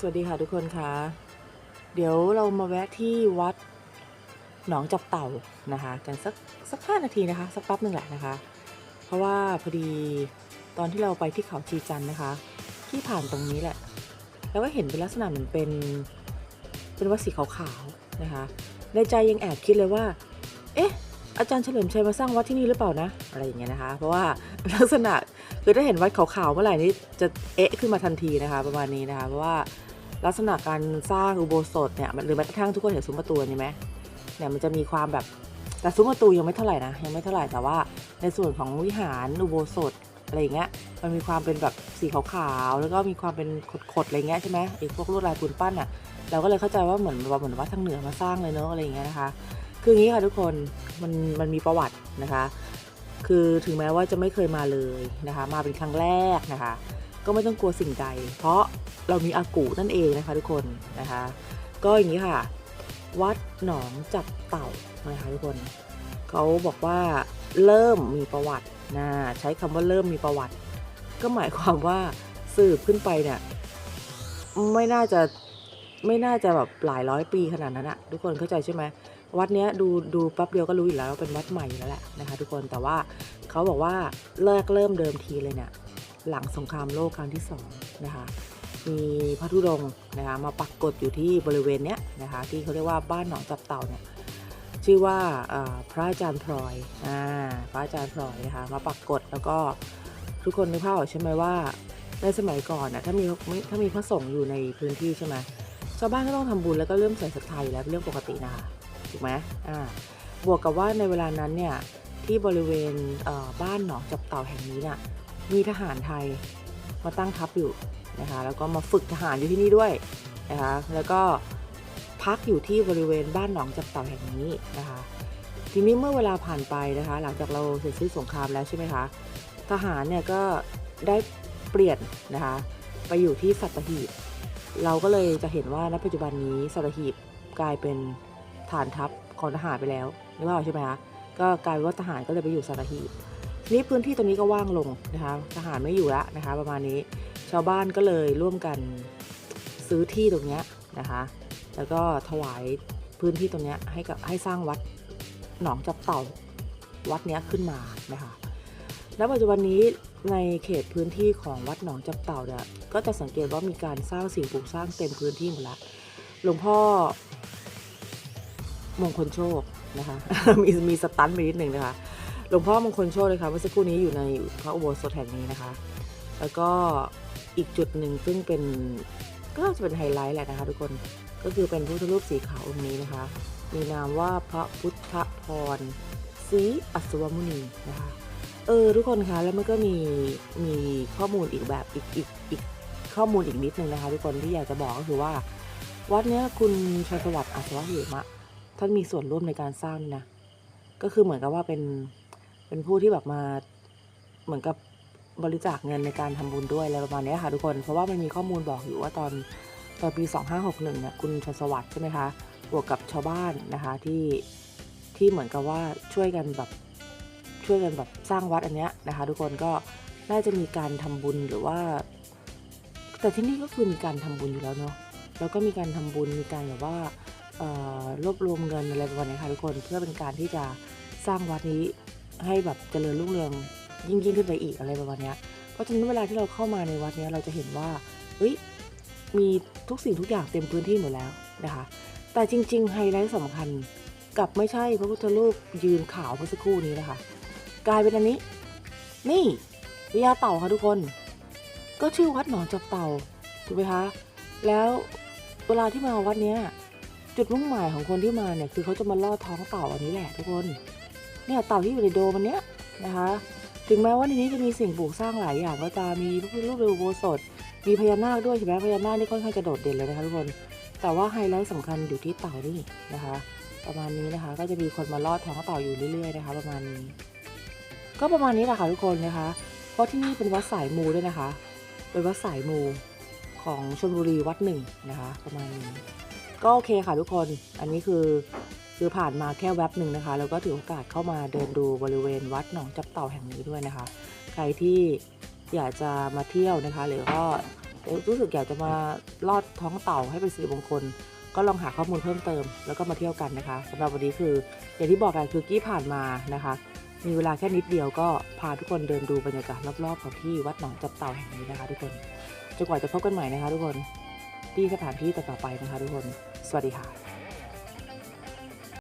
สวัสดีค่ะทุกคนคะเดี๋ยวเรามาแวะที่วัดหนองจับเต่านะคะ กันสักสักห้านาทีนะคะ สักแป๊บหนึ่งแหละนะคะ เพราะว่าพอดีตอนที่เราไปที่เขาชีจันนะคะ ที่ผ่านตรงนี้แหละ แล้วก็เห็นเป็นลักษณะเหมือนเป็นเป็นวัดสีขาวๆนะคะ ในใจยังแอบคิดเลยว่า เอ๊ะอาจารย์เฉลิมชัยมาสร้างวัดที่นี่หรือเปล่านะ อะไรอย่างเงี้ยนะคะ เพราะว่าลักษณะ คือถ้าเห็นวัดขาวๆเมื่อไหร่นี่จะเอ๊ะขึ้นมาทันทีนะคะ ประมาณนี้นะคะเพราะว่าลักษณะการสร้างอุโบสถเนี่ยหรือแม้กระทั่งทุกคนเห็นซุ้มประตูนี่ไหมเนี่ยมันจะมีความแบบแต่ซุ้มประตูยังไม่เท่าไหร่นะยังไม่เท่าไหร่แต่ว่าในส่วนของวิหารอุโบสถอะไรอย่างเงี้ยมันมีความเป็นแบบสีขาวๆแล้วก็มีความเป็นขดๆอะไรเงี้ยใช่ไหมไอ้พวกลวดลายปูนปั้นอะเราก็เลยเข้าใจว่าเหมือนว่าเหมือนว่าทางเหนือมาสร้างเลยเนอะอะไรอย่างเงี้ยนะคะ คืออย่างนี้ค่ะทุกคนมันมันมีประวัตินะคะ คือถึงแม้ว่าจะไม่เคยมาเลยนะคะ มาเป็นครั้งแรกนะคะ ก็ไม่ต้องกลัวสิ่งใด เพราะเรามีอากูนั่นเองนะคะทุกคนนะคะ ก็อย่างนี้ค่ะ วัดหนองจับเต่านะคะทุกคนเขาบอกว่าเริ่มมีประวัตินะใช้คำว่าเริ่มมีประวัติ ก็หมายความว่าสืบขึ้นไปเนี่ยไม่น่าจะ ไม่น่าจะแบบหลายร้อยปีขนาดนั้นอะทุกคนเข้าใจใช่ไหมวัดเนี้ยดูดูแป๊บเดียวก็รู้อยู่แล้วว่าเป็นวัดใหม่แล้วแหละนะคะ ทุกคนแต่ว่าเขาบอกว่าเลิกเริ่มเดิมทีเลยเนี่ยหลังสงครามโลกครั้งที่สองนะคะมีพระธุดงค์นะคะมาปักกฏอยู่ที่บริเวณเนี้ยนะคะที่เขาเรียกว่าบ้านหนองจับเต่าเนี่ยชื่อว่าพระอาจารย์พลอยอ่าพระอาจารย์พลอยนะคะมาปักกฏแล้วก็ทุกคนนึกภาพออกใช่ไหมว่าในสมัยก่อนน่ะถ้ามีถ้ามีพระสงฆ์อยู่ในพื้นที่ใช่ไหม ชาวบ้านก็ต้องทำบุญแล้วก็เริ่มใส่ศรัทธาอยู่แล้วเป็นเรื่องปกตินะคะถูกไหมอ่าบวกกับว่าในเวลานั้นเนี่ยที่บริเวณเบ้านหนองจับเต่าแห่งนี้เนี่ยมีทหารไทยมาตั้งทัพอยู่นะคะแล้วก็มาฝึกทหารอยู่ที่นี่ด้วยนะคะแล้วก็พักอยู่ที่บริเวณบ้านหนองจับเต่าแห่งนี้นะคะทีนี้เมื่อเวลาผ่านไปนะคะ หลังจากเราเสร็จสิ้นสงครามแล้วใช่ไหมคะทหารเนี่ยก็ได้เปลี่ยนนะคะไปอยู่ที่สัตหีบ เราก็เลยจะเห็นว่าณปัจจุบันนี้สัตหีบกลายเป็นฐานทัพของทหารไปแล้วนึกว่าใช่ไหมคะก็กลายเป็นว่าทหารก็เลยไปอยู่สัตหีบทีนี้พื้นที่ตรงนี้ก็ว่างลงนะคะทหารไม่อยู่ละนะคะประมาณนี้ชาวบ้านก็เลยร่วมกันซื้อที่ตรงนี้นะคะแล้วก็ถวายพื้นที่ตรงนี้ให้กับให้สร้างวัดหนองจับเต่าวัดนี้ขึ้นมานะคะณปัจจุบันนี้ ในเขตพื้นที่ของวัดหนองจับเต่าเนี่ยก็จะสังเกตว่ามีการสร้างสิ่งปลูกสร้างเต็มพื้นที่หมดละหลวงพ่อมงคลโชคนะคะมีมีสตันไปนิดหนึ่งนะคะหลวงพ่อมงคลโชคเลยค่ะเมื่อสักครู่นี้อยู่ในพระอุโบสถแห่งนี้นะคะ แล้วก็อีกจุดหนึ่งซึ่งเป็นก็จะเป็นไฮไลท์แหละนะคะ ทุกคนก็คือเป็นพระพุทธรูปสีขาวองค์นี้นะคะ มีนามว่าพระพุทธพรศรีอัศวมุนีนะคะ เออทุกคนคะแล้วมันก็มีมีข้อมูลอีกแบบอีกอีกอีกข้อมูลอีกนิดนึงนะคะทุกคนที่อยากจะบอกก็คือว่า วัดเนี้ยคุณชัยสวัสดิ์อัศวะเหมะท่านมีส่วนร่วมในการสร้างนะ ก็คือเหมือนกับว่าเป็นเป็นผู้ที่แบบมาเหมือนกับบริจาคเงินในการทำบุญด้วยอะไรประมาณนี้ค่ะทุกคนเพราะว่ามันมีข้อมูลบอกอยู่ว่าตอนตอนปี 2561เนี่ยคุณชัยสวัสดิ์ใช่ไหมคะบวกกับชาวบ้านนะคะที่ที่เหมือนกับว่าช่วยกันแบบ ช่วยกันแบบสร้างวัดอันเนี้ยนะคะ ทุกคนก็น่าจะมีการทำบุญหรือว่า แต่ที่นี่ก็คือมีการทำบุญอยู่แล้วเนาะแล้วก็มีการทำบุญมีการแบบว่ารวบรวมเงินอะไรประมาณนี้ค่ะทุกคนเพื่อเป็นการที่จะสร้างวัดนี้ให้แบบเจริญรุ่งเรืองยิ่งยิ่งขึ้นไปอีกอะไรประมาณนี้เพราะฉะนั้นเวลาที่เราเข้ามาในวัดนี้เราจะเห็นว่าเฮ้ยมีทุกสิ่งทุกอย่างเต็มพื้นที่หมดแล้วนะคะ แต่จริง ๆ ไฮไลท์สำคัญกับไม่ใช่พระพุทธรูปยืนขาวเมื่อสักครู่นี้นะคะ กลายเป็นอันนี้ นี่พญาเต่าค่ะทุกคน ก็ชื่อวัดหนองจับเต่าถูกไหมคะ แล้วเวลาที่มาวัดเนี้ยจุดมุ่งหมายของคนที่มาเนี่ยคือเขาจะมาล่อท้องเต่าอันนี้แหละทุกคน เนี่ยเต่าที่อยู่ในโดมอันเนี้ยนะคะ ถึงแม้ว่าในนี้จะมีสิ่งปลูกสร้างหลายอย่างก็ตามมีพระพุทธรูปเรือโบสถมีพญานาคด้วยใช่ไหมพญานาคนี่ค่อนข้างจะโดดเด่นเลยนะคะทุกคน แต่ว่าไฮไลท์สำคัญอยู่ที่เต่านี่นะคะ ประมาณนี้นะคะ ก็จะมีคนมาล่อท้องเต่าอยู่เรื่อยๆนะคะ ประมาณนี้ ก็ประมาณนี้แหละค่ะทุกคนนะคะ เพราะที่นี่เป็นวัดสายมูด้วยนะคะ เป็นวัดสายมูของชลบุรีวัดหนึ่งนะคะ ประมาณนี้ก็โอเคค่ะทุกคน อันนี้คือคือผ่านมาแค่แว็บหนึ่งนะคะ แล้วก็ถือโอกาสเข้ามาเดินดูบริเวณวัดหนองจับเต่าแห่งนี้ด้วยนะคะ ใครที่อยากจะมาเที่ยวนะคะ หรือก็รู้สึกอยากจะมาลอดท้องเต่าให้เป็นสิริมงคล ก็ลองหาข้อมูลเพิ่มเติม แล้วก็มาเที่ยวกันนะคะสำหรับวันนี้คืออย่างที่บอกกันคือกี้ผ่านมานะคะ มีเวลาแค่นิดเดียวก็พาทุกคนเดินดูบรรยากาศรอบๆของที่วัดหนองจับเต่าแห่งนี้นะคะ ทุกคนจนกว่าจะพบกันใหม่นะคะ ทุกคนที่สถานที่ต่อไปนะคะ ทุกคน สวัสดีค่ะ